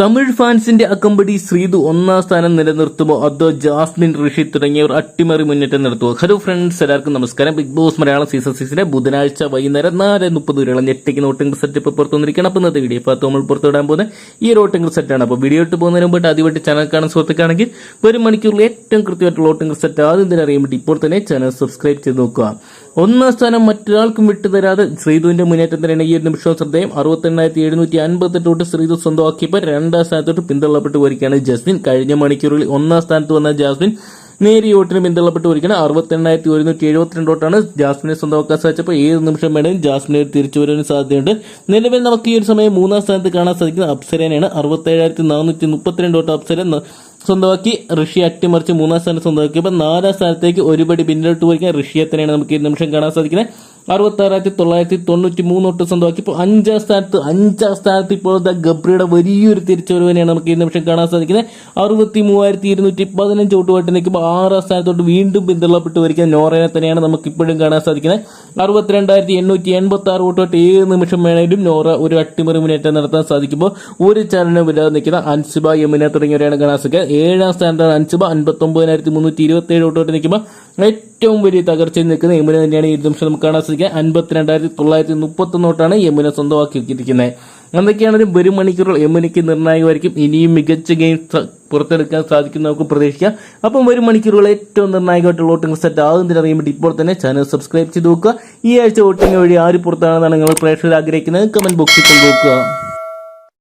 തമിഴ് ഫാൻസിന്റെ അക്കമ്പടി ശ്രീതു ഒന്നാം സ്ഥാനം നിലനിർത്തുമോ? അതോ ജാസ്മിൻ ഋഷി തുടങ്ങിയവർ അട്ടിമറി മുന്നേറ്റം നടത്തുമോ? ഹലോ ഫ്രണ്ട്സ് എല്ലാവർക്കും നമസ്കാരം. ബിഗ് ബോസ് മലയാളം സീസൺ സീസിന്റെ ബുധനാഴ്ച വൈകുന്നേരം നാല് മുപ്പത് വരെയുള്ള ഞെട്ടിക്ക് നോട്ടിംഗ് സെറ്റ് ഇപ്പോൾ പുറത്തു വന്നിരിക്കണം അപ്പോൾ ഇന്നത്തെ വീഡിയോ ഇപ്പോൾ നമ്മൾ പുറത്തുവിടാൻ പോകുന്ന ഈ റോട്ടിംഗ് റിസൾട്ടാണ് അപ്പോൾ വീഡിയോ ഇട്ട് പോകുന്നതിന് മുമ്പ് ആദ്യമായിട്ട് ചാനൽ കാണാൻ സുഹൃത്തുക്കാണെങ്കിൽ ഒരു മണിക്കൂറിൽ ഏറ്റവും കൃത്യമായിട്ട് റോട്ടിംഗ് സെറ്റ് ആദ്യം തന്നെ അറിയാൻ വേണ്ടി ഇപ്പോൾ തന്നെ ചാനൽ സബ്സ്ക്രൈബ് ചെയ്ത് നോക്കുക. ഒന്നാം സ്ഥാനം മറ്റൊരാൾക്കും വിട്ടുതരാതെ ശ്രീതുവിന്റെ മുന്നേറ്റം തന്നെയാണ് ഈ ഒരു നിമിഷവും ശ്രദ്ധേയം. അറുപത്തെണ്ണായിരത്തി എഴുന്നൂറ്റി അൻപത്തെട്ട് തൊട്ട് ശ്രീതു സ്വന്തമാക്കിയപ്പോൾ സ്ഥാനത്തോട്ട് പിന്തള്ളപ്പെട്ട് വരികയാണ് ജസ്മിൻ കഴിഞ്ഞ മണിക്കൂറിൽ ഒന്നാം സ്ഥാനത്ത് വന്ന ജാസ്മിൻ നേരിയ വോട്ടിന് പിന്തള്ളപ്പെട്ട് വരികയാണ്. അറുപത്തെണ്ണായിരത്തി ഒരുന്നൂറ്റി എഴുപത്തിരണ്ട് വോട്ടാണ് ജാസ്മിനെ സ്വന്തമാക്കാൻ സാധിച്ചപ്പോൾ ഏത് നിമിഷം വേണമെങ്കിലും ജാസ്മിനെ തിരിച്ചു വരാൻ സാധ്യതയുണ്ട്. നിലവിൽ നമുക്ക് ഈ ഒരു സമയം മൂന്നാം സ്ഥാനത്ത് കാണാൻ സാധിക്കുന്ന അപ്സരേനെയാണ്. അറുപത്തേഴായിരത്തി നാനൂറ്റി മുപ്പത്തിരണ്ട് വോട്ട് അപ്സര സ്വന്തമാക്കി. ഋഷി അട്ടിമറിച്ച് മൂന്നാം സ്ഥാനം സ്വന്തമാക്കിയപ്പോൾ നാലാം സ്ഥാനത്തേക്ക് ഒരുപടി പിന്നിലോട്ട് പോയിരിക്കാൻ ഋഷിയെ തന്നെയാണ് നമുക്ക് ഈ നിമിഷം കാണാൻ സാധിക്കുന്നത്. അറുപത്തി ആറായിരത്തി തൊള്ളായിരത്തി തൊണ്ണൂറ്റി മൂന്ന് തൊട്ട് സ്വന്തമാക്കി. ഇപ്പോൾ അഞ്ചാം സ്ഥാനത്ത് അഞ്ചാം സ്ഥാനത്ത് ഇപ്പോൾ ദ ഗബ്രിയുടെ വലിയൊരു തിരിച്ചുവരവിനെയാണ് നമുക്ക് ഈ നിമിഷം കാണാൻ സാധിക്കുന്നത്. അറുപത്തി മൂവായിരത്തി ഇരുന്നൂറ്റി പതിനഞ്ച് വോട്ട് വോട്ട് നിൽക്കുമ്പോൾ ആറാം സ്ഥാനത്തോട്ട് വീണ്ടും പിന്തള്ളപ്പെട്ട് വരിക്കുന്ന നോറയെ തന്നെയാണ് നമുക്ക് ഇപ്പോഴും കാണാൻ സാധിക്കുന്നത്. അറുപത്തിരണ്ടായിരത്തി എണ്ണൂറ്റി എൺപത്തി ആറ് വോട്ട് വോട്ട് ഏത് നിമിഷം വേണേലും നോറ ഒരു അട്ടിമറി മുന്നേറ്റം നടത്താൻ സാധിക്കുമ്പോൾ ഒരു ചലനം ഇല്ലാതെ നിൽക്കുന്ന അൻസിബ യമുന തുടങ്ങിയവരെയാണ് കാണാൻ സാധിക്കുക ഏഴാം സ്ഥാനത്താണ് അൻസിബ അൻപത്തി ഒമ്പതിനായിരത്തി മുന്നൂറ്റി ഇരുപത്തി ഏഴ് വോട്ട് വോട്ട് നിൽക്കുമ്പോൾ ഏറ്റവും വലിയ തകർച്ചയിൽ നിൽക്കുന്ന യമുന തന്നെയാണ് ഈ നിമിഷം നമുക്ക് കാണാൻ സാധിക്കുക. അൻപത്തിരണ്ടായിരത്തി തൊള്ളായിരത്തി മുപ്പത്തൊന്ന് തൊട്ടാണ് യമുന സ്വന്തമാക്കിയിരിക്കുന്നത്. എന്തൊക്കെയാണെങ്കിലും വരും മണിക്കൂറുകൾ യമുനയ്ക്ക് നിർണായകമായിരിക്കും? ഇനിയും മികച്ച ഗെയിം പുറത്തെടുക്കാൻ സാധിക്കും നമുക്ക് പ്രതീക്ഷിക്കാം. അപ്പം വരും മണിക്കൂറുകൾ ഏറ്റവും നിർണായകമായിട്ടുള്ള വോട്ടിംഗ് സെറ്റ് ആകും തന്നെ അറിയാൻ വേണ്ടി ഇപ്പോൾ തന്നെ ചാനൽ സബ്സ്ക്രൈബ് ചെയ്ത് നോക്കുക. ഈ ആഴ്ച വോട്ടിംഗ് വഴി ആര് പുറത്താണെന്നാണ് നിങ്ങൾ പ്രേക്ഷകർ ആഗ്രഹിക്കുന്നത്? കമന്റ് ബോക്സിൽ കൊണ്ടുവെക്കുക